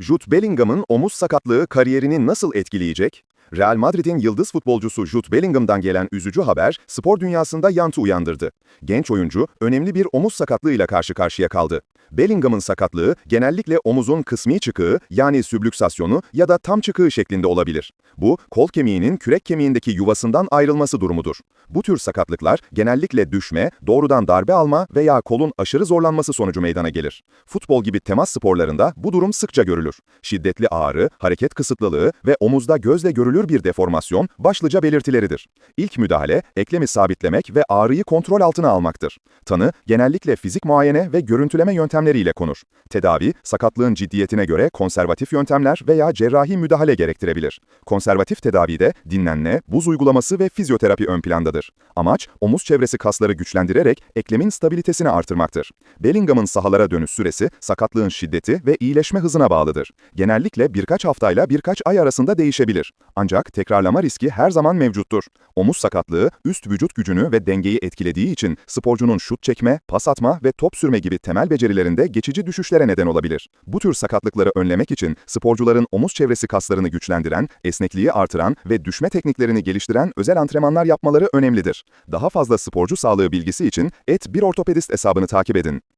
Jude Bellingham'ın omuz sakatlığı kariyerini nasıl etkileyecek? Real Madrid'in yıldız futbolcusu Jude Bellingham'dan gelen üzücü haber spor dünyasında yankı uyandırdı. Genç oyuncu önemli bir omuz sakatlığıyla karşı karşıya kaldı. Bellingham'ın sakatlığı genellikle omuzun kısmi çıkığı yani süblüksasyonu ya da tam çıkığı şeklinde olabilir. Bu, kol kemiğinin kürek kemiğindeki yuvasından ayrılması durumudur. Bu tür sakatlıklar genellikle düşme, doğrudan darbe alma veya kolun aşırı zorlanması sonucu meydana gelir. Futbol gibi temas sporlarında bu durum sıkça görülür. Şiddetli ağrı, hareket kısıtlılığı ve omuzda gözle görülür bir deformasyon başlıca belirtileridir. İlk müdahale, eklemi sabitlemek ve ağrıyı kontrol altına almaktır. Tanı, genellikle fizik muayene ve görüntüleme yöntemleriyle konur. Tedavi, sakatlığın ciddiyetine göre konservatif yöntemler veya cerrahi müdahale gerektirebilir. Konservatif tedavide dinlenme, buz uygulaması ve fizyoterapi ön plandadır. Amaç, omuz çevresi kasları güçlendirerek eklemin stabilitesini artırmaktır. Bellingham'ın sahalara dönüş süresi, sakatlığın şiddeti ve iyileşme hızına bağlıdır. Genellikle birkaç haftayla birkaç ay arasında değişebilir. Ancak tekrarlama riski her zaman mevcuttur. Omuz sakatlığı, üst vücut gücünü ve dengeyi etkilediği için sporcunun şut çekme, pas atma ve top sürme gibi temel becerilerinde geçici düşüşlere neden olabilir. Bu tür sakatlıkları önlemek için sporcuların omuz çevresi kaslarını güçlendiren, esnekliği artıran ve düşme tekniklerini geliştiren özel antrenmanlar yapmaları önemlidir. Daha fazla sporcu sağlığı bilgisi için et bir ortopedist hesabını takip edin.